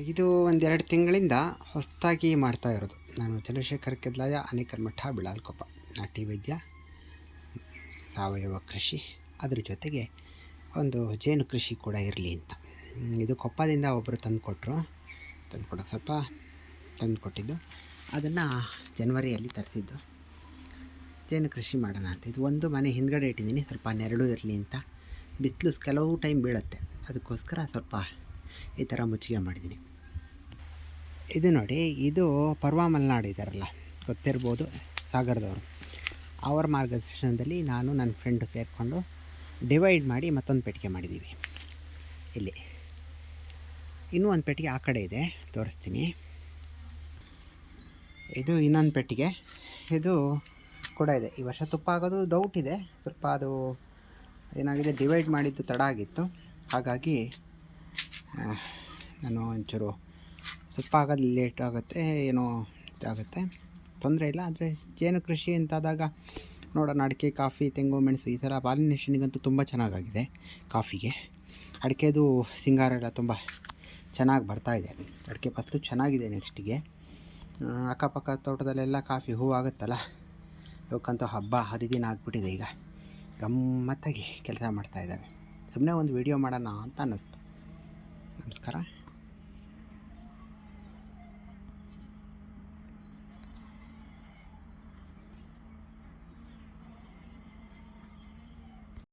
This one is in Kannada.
ಇದು ಒಂದೆರಡು ತಿಂಗಳಿಂದ ಹೊಸದಾಗಿ ಮಾಡ್ತಾ ಇರೋದು. ನಾನು ಚಂದ್ರಶೇಖರ್ ಕೆದ್ಲಾಯ, ಅನೇಕರ ಮಠ ಬಿಳಾಲ್ಕೊಪ್ಪ ನಾಟಿ ವೈದ್ಯ, ಸಾವಯವ ಕೃಷಿ. ಅದ್ರ ಜೊತೆಗೆ ಒಂದು ಜೇನು ಕೃಷಿ ಕೂಡ ಇರಲಿ ಅಂತ. ಇದು ಕೊಪ್ಪದಿಂದ ಒಬ್ಬರು ತಂದುಕೊಟ್ರು. ತಂದು ಕೊಡೋಕೆ ಸ್ವಲ್ಪ ತಂದು ಕೊಟ್ಟಿದ್ದು ಅದನ್ನು ಜನವರಿಯಲ್ಲಿ ತರಿಸಿದ್ದು. ಜೇನು ಕೃಷಿ ಮಾಡೋಣ ಅಂತ. ಇದು ಒಂದು ಮನೆ ಹಿಂದ್ಗಡೆ ಇಟ್ಟಿದ್ದೀನಿ. ಸ್ವಲ್ಪ ನೆರಳು ಇರಲಿ ಅಂತ. ಬಿಸಿಲು ಕೆಲವು ಟೈಮ್ ಬೀಳುತ್ತೆ. ಅದಕ್ಕೋಸ್ಕರ ಸ್ವಲ್ಪ ಈ ಥರ ಮುಚ್ಚಿಗೆ ಮಾಡಿದ್ದೀನಿ. ಇದು ನೋಡಿ, ಇದು ಪರ್ವ ಮಲೆನಾಡು ಇದ್ದಾರಲ್ಲ ಗೊತ್ತಿರ್ಬೋದು ಸಾಗರದವರು. ಅವರ ಮಾರ್ಗದರ್ಶನದಲ್ಲಿ ನಾನು ನನ್ನ ಫ್ರೆಂಡು ಸೇರಿಕೊಂಡು ಡಿವೈಡ್ ಮಾಡಿ ಮತ್ತೊಂದು ಪೆಟ್ಟಿಗೆ ಮಾಡಿದ್ದೀವಿ ಇಲ್ಲಿ. ಇನ್ನೂ ಒಂದು ಪೆಟ್ಟಿಗೆ ಆ ಕಡೆ ಇದೆ, ತೋರಿಸ್ತೀನಿ. ಇದು ಇನ್ನೊಂದು ಪೆಟ್ಟಿಗೆ. ಇದು ಕೂಡ ಇದೆ. ಈ ವರ್ಷ ತುಪ್ಪ ಆಗೋದು ಡೌಟ್ ಇದೆ. ಸ್ವಲ್ಪ ಅದು ಏನಾಗಿದೆ ಡಿವೈಡ್ ಮಾಡಿದ್ದು ತಡ ಆಗಿತ್ತು. ಹಾಗಾಗಿ ನಾನು ಒಂಚೂರು ಸ್ವಲ್ಪ ಆಗೋದು ಲೇಟ್ ಆಗುತ್ತೆ, ಏನೋ ಇದಾಗುತ್ತೆ. ತೊಂದರೆ ಇಲ್ಲ, ಆದರೆ ಜೇನು ಕೃಷಿ ಅಂತಾದಾಗ ನೋಡೋಣ, ಅಡಿಕೆ, ಕಾಫಿ, ತೆಂಗು, ಮೆಣಸು ಈ ಥರ ಪಾಲಿನೇಷನ್ಗಂತೂ ತುಂಬ ಚೆನ್ನಾಗಾಗಿದೆ ಕಾಫಿಗೆ. ಅಡಿಕೆದು ಸಿಂಗಾರ ಎಲ್ಲ ತುಂಬ ಚೆನ್ನಾಗಿ ಬರ್ತಾ ಇದೆ. ಅಡಿಕೆ ಫಸ್ಟು ಚೆನ್ನಾಗಿದೆ ನೆಕ್ಸ್ಟಿಗೆ ಅಕ್ಕಪಕ್ಕ ತೋಟದಲ್ಲೆಲ್ಲ ಕಾಫಿ ಹೂ ಆಗುತ್ತಲ್ಲ, ಇವಕ್ಕಂತೂ ಹಬ್ಬ, ಹರಿದಿನ ಆಗಿಬಿಟ್ಟಿದೆ ಈಗ. ಗಮ್ಮತ್ತಾಗಿ ಕೆಲಸ ಮಾಡ್ತಾ ಇದ್ದಾವೆ. ಸುಮ್ಮನೆ ಒಂದು ವಿಡಿಯೋ ಮಾಡೋಣ ಅಂತ ಅನ್ನಿಸ್ತು. ನಮಸ್ಕಾರ